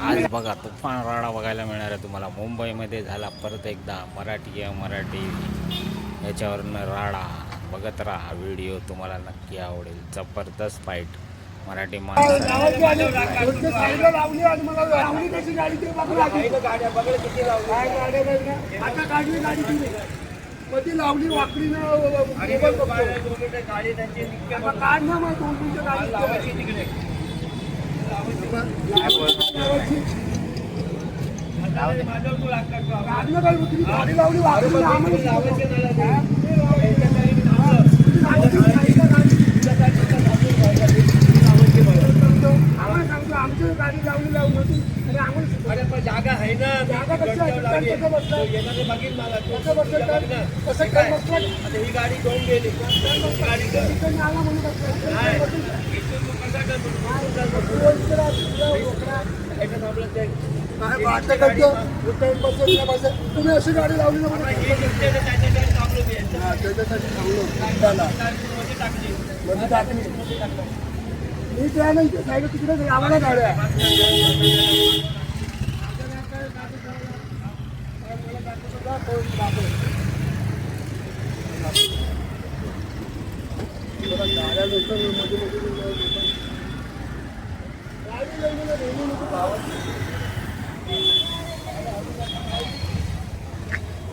आज बघा तुफान राडा बघायला मिळणार आहे तुम्हाला. मुंबईमध्ये झाला परत एकदा मराठी आहे मराठी. याच्यावरनं राडा बघत राहा. व्हिडिओ तुम्हाला नक्की आवडेल. जबरदस्त फाईट मराठी माणसं. मग ती लावली वाकडी ना मग दोन मिनिटं गाडी. लावायची. गाडी लावली वाकडी ना आम्हाला आम्हाला सांगतो आमची गाडी लावली लावून होती आणि आम्हाला जागा आहे ना जागा कशी आहे? लावली. कसं बसलं? येणारे बघीन मला तो. कसं बसलं तर? कसं काय बसलं? आता ही गाडी घेऊन गेली ही गाडी तुम्ही अशी गाडी लावली ना त्याच्यासाठी थांबलो मी. हा, मध्ये टाकली. मी त्या नाही त्या तिकडे आम्हाला गाड्या गाड्या लोकं मध्ये मध्ये 이번에레몬으로도 나.